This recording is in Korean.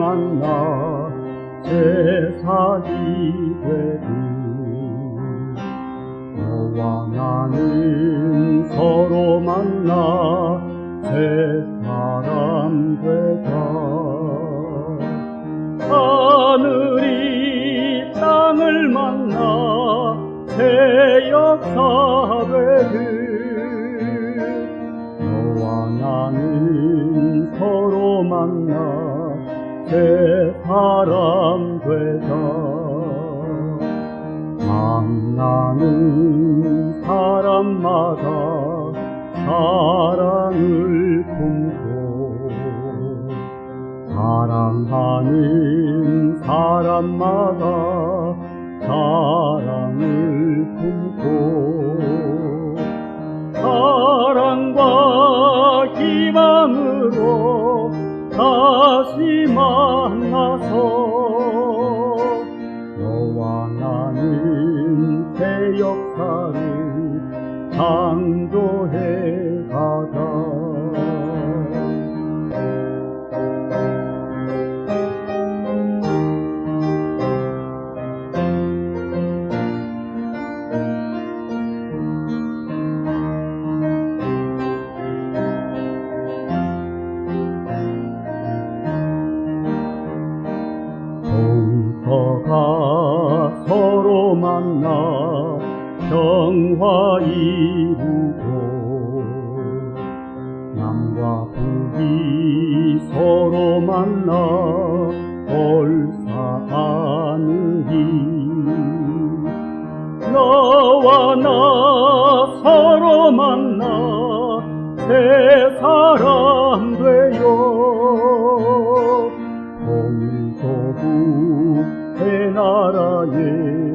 만나 제사이 되리 너와 나는 서로 만나 새 사람 되자. 하늘이 땅을 만나 새 역사 되듯 만나 새 사람 되자. 만나는 사람마다 사랑을 품고 사랑하는 사람마다 다시 만나서 너와 나는 새 역사를 창조해 가자 서가 서로 만나 평화 이루고 남과 북이 서로 만나 벌사하느니 너와 나 서로 만나 새 사람 되어 새